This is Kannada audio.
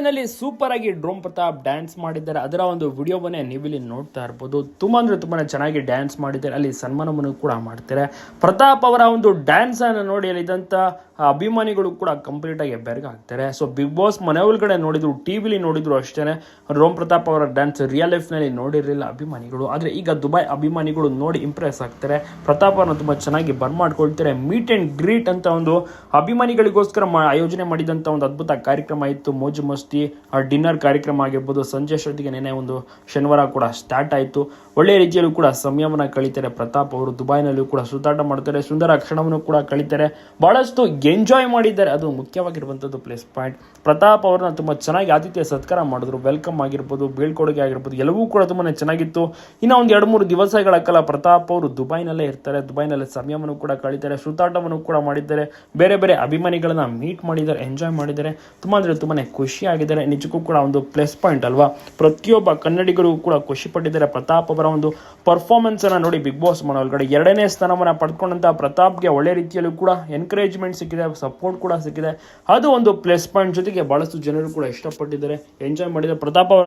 ದುಬೈನಲ್ಲಿ ಸೂಪರ್ ಆಗಿ ಡ್ರೋಮ್ ಪ್ರತಾಪ್ ಡ್ಯಾನ್ಸ್ ಮಾಡಿದ್ದಾರೆ. ಅದರ ಒಂದು ವಿಡಿಯೋವನ್ನೇ ನೀವಿಲ್ಲಿ ನೋಡ್ತಾ ಇರ್ಬೋದು. ತುಂಬ ಅಂದರೆ ತುಂಬಾ ಚೆನ್ನಾಗಿ ಡ್ಯಾನ್ಸ್ ಮಾಡಿದ್ದಾರೆ. ಅಲ್ಲಿ ಸನ್ಮಾನವನ್ನು ಕೂಡ ಮಾಡ್ತಾರೆ. ಪ್ರತಾಪ್ ಅವರ ಒಂದು ಡ್ಯಾನ್ಸ್ ಅನ್ನು ನೋಡಿ ಅಲ್ಲಿದ್ದಂಥ ಅಭಿಮಾನಿಗಳು ಕೂಡ ಕಂಪ್ಲೀಟ್ ಆಗಿ ಬೆರಗಾಗ್ತಾರೆ. ಸೊ ಬಿಗ್ ಬಾಸ್ ಮನೆ ಒಳಗಡೆ ನೋಡಿದ್ರು ಟಿವಿಲಿ ನೋಡಿದ್ರು ಅಷ್ಟೇ ರೋಮ್ ಪ್ರತಾಪ್ ಅವರ ಡ್ಯಾನ್ಸ್ ರಿಯಲ್ ಲೈಫ್ನಲ್ಲಿ ನೋಡಿರಲಿಲ್ಲ ಅಭಿಮಾನಿಗಳು. ಆದರೆ ಈಗ ದುಬೈ ಅಭಿಮಾನಿಗಳು ನೋಡಿ ಇಂಪ್ರೆಸ್ ಆಗ್ತಾರೆ. ಪ್ರತಾಪ್ ಅವರನ್ನು ತುಂಬ ಚೆನ್ನಾಗಿ ಬರ್ಮಾಡ್ಕೊಳ್ತಾರೆ ಮೀಟ್ ಆ್ಯಂಡ್ ಗ್ರೀಟ್ ಅಂತ ಒಂದು ಅಭಿಮಾನಿಗಳಿಗೋಸ್ಕರ ಆಯೋಜನೆ ಮಾಡಿದಂಥ ಒಂದು ಅದ್ಭುತ ಕಾರ್ಯಕ್ರಮ ಇತ್ತು. ಮೋಜು ಮಸ್ತಿ ಡಿನ್ನರ್ ಕಾರ್ಯಕ್ರಮ ಆಗಿರ್ಬೋದು, ಸಂಜೆ ಅಷ್ಟೊತ್ತಿಗೆ ನೆನೆ ಒಂದು ಶನಿವಾರ ಕೂಡ ಸ್ಟಾರ್ಟ್ ಆಯಿತು. ಒಳ್ಳೆಯ ರೀತಿಯಲ್ಲೂ ಕೂಡ ಸಮಯವನ್ನು ಕಳೀತಾರೆ ಪ್ರತಾಪ್ ಅವರು, ದುಬೈನಲ್ಲೂ ಕೂಡ ಸುತ್ತಾಟ ಮಾಡ್ತಾರೆ, ಸುಂದರ ಕ್ಷಣವನ್ನು ಕೂಡ ಕಳೀತಾರೆ. ಬಹಳಷ್ಟು ಎಂಜಾಯ್ ಮಾಡಿದ್ದಾರೆ. ಅದು ಮುಖ್ಯವಾಗಿರುವಂಥದ್ದು ಪ್ಲೇಸ್ ಪಾಯಿಂಟ್ ಪ್ರತಾಪ್ ಅವ್ರನ್ನ ತುಂಬ ಚೆನ್ನಾಗಿ ಆತಿಥ್ಯ ಸತ್ಕಾರ ಮಾಡಿದ್ರು. ವೆಲ್ಕಮ್ ಆಗಿರ್ಬೋದು, ಬೀಳ್ಕೊಡುಗೆ ಆಗಿರ್ಬೋದು, ಎಲ್ಲವೂ ಕೂಡ ತುಂಬಾ ಚೆನ್ನಾಗಿತ್ತು. ಇನ್ನು ಒಂದು ಎರಡು ಮೂರು ದಿವಸಗಳ ಕಾಲ ಪ್ರತಾಪ್ ಅವರು ದುಬೈನಲ್ಲೇ ಇರ್ತಾರೆ. ದುಬೈನಲ್ಲೇ ಸಮಯವನ್ನು ಕೂಡ ಕಳೀತಾರೆ, ಸುತ್ತಾಟವನ್ನು ಕೂಡ ಮಾಡಿದ್ದಾರೆ. ಬೇರೆ ಬೇರೆ ಅಭಿಮಾನಿಗಳನ್ನ ಮೀಟ್ ಮಾಡಿದ್ದಾರೆ ಎಂಜಾಯ್ ಮಾಡಿದ್ದಾರೆ. ತುಂಬ ಅಂದರೆ ತುಂಬಾ ಖುಷಿಯಾಗಿದ್ದಾರೆ ನಿಜಕ್ಕೂ ಕೂಡ ಒಂದು ಪ್ಲಸ್ ಪಾಯಿಂಟ್ ಅಲ್ವಾ? ಪ್ರತಿಯೊಬ್ಬ ಕನ್ನಡಿಗರು ಕೂಡ ಖುಷಿ ಪಟ್ಟಿದ್ದಾರೆ. ಪ್ರತಾಪ್ ಅವರ ಒಂದು ಪರ್ಫಾರ್ಮೆನ್ಸ್ ಅನ್ನು ನೋಡಿ ಬಿಗ್ ಬಾಸ್ ಮನೆ ಒಳಗಡೆ ಎರಡನೇ ಸ್ಥಾನವನ್ನು ಪಡ್ಕೊಂಡಂತ ಪ್ರತಾಪ್ಗೆ ಒಳ್ಳೆ ರೀತಿಯಲ್ಲೂ ಕೂಡ ಎನ್ಕರೇಜ್ಮೆಂಟ್ ಸಿಕ್ಕಿದೆ ಸಪೋರ್ಟ್ ಕೂಡ ಸಿಕ್ಕಿದೆ. ಅದು ಒಂದು ಪ್ಲಸ್ ಪಾಯಿಂಟ್ ಜೊತೆಗೆ ಬಹಳಷ್ಟು ಜನರು ಕೂಡ ಇಷ್ಟಪಟ್ಟಿದ್ದಾರೆ. ಎಂಜಾಯ್ ಮಾಡಿದ್ದಾರೆ ಪ್ರತಾಪ್ ಅವರ